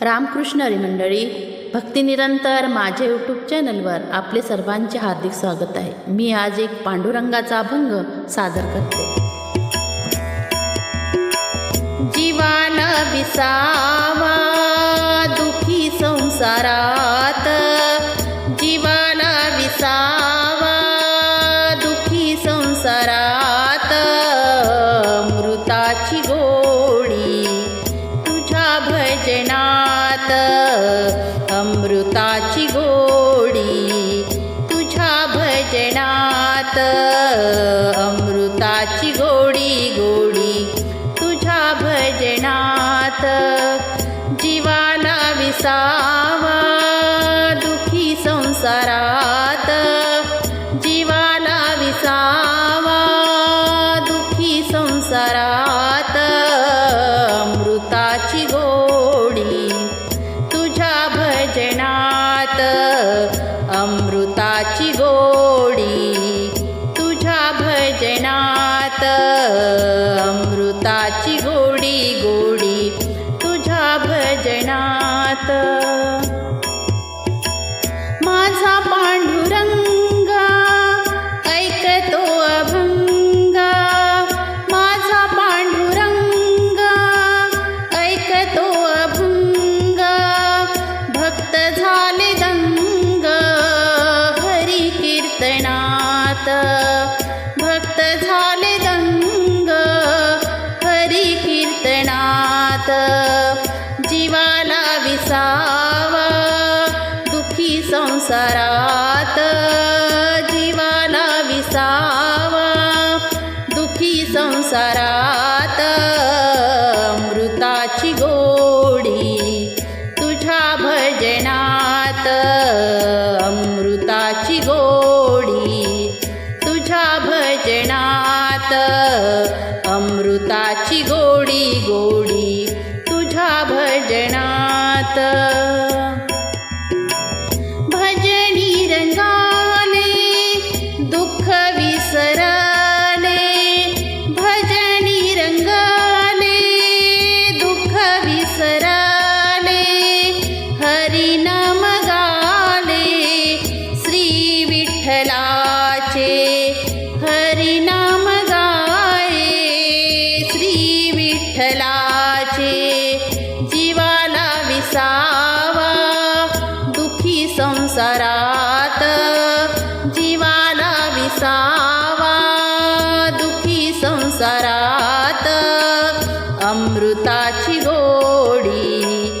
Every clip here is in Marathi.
रामकृष्ण हरी मंडळी भक्तिनिरंतर माझ्या यूट्यूब चॅनलवर आपले सर्वांचे हार्दिक स्वागत आहे. मी आज एक पांडुरंगाचा अभंग सादर करते. जीवान विसा अमृताची गोडी तुझ्या भजनात. अमृताची गोडी गोडी तुझ्या भजनात. जीवाला विसावा दुखी संसारात. जीवाला विसावा दुखी संसारात. अमृताची भजनात विठ्ठलाचे हरिनाम गाये. श्री विठ्ठलाचे जीवाला विसावा. दुखी संसारात जीवाला विसावा. दुखी संसारात अमृताची गोडी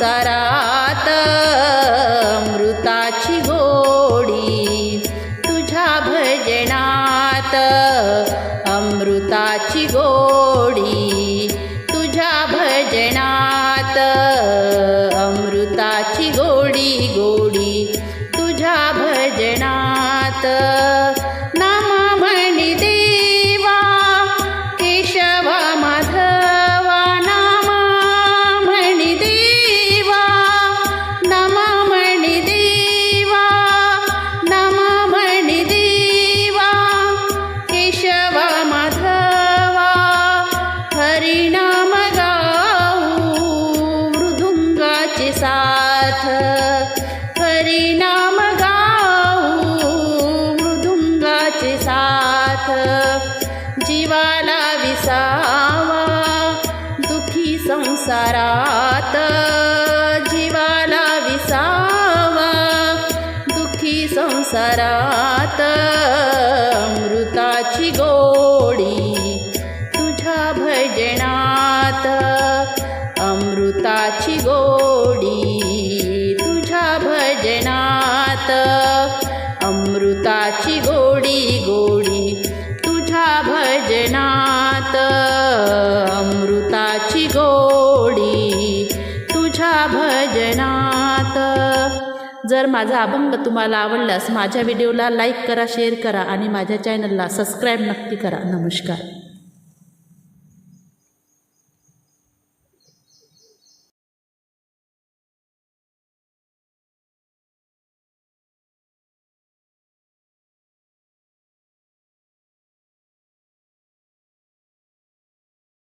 संसारात अमृताची गोडी तुझ्या भजनात अमृताची गोडी तुझ्या भजनात अमृताची गोडी गोडी तुझ्या भजनात. जीवाला विसावा दुखी संसारात जीवाला विसावा दुखी संसारात अमृताची गोडी तुझ्या भजनात अमृताची गोडी भजनात अमृताची गोडी तुझ्या भजनात. जर माझा अभंग तुम्हाला आवडल्यास माझ्या व्हिडिओला लाईक करा शेअर करा आणि माझ्या चॅनलला सबस्क्राईब नक्की करा. नमस्कार.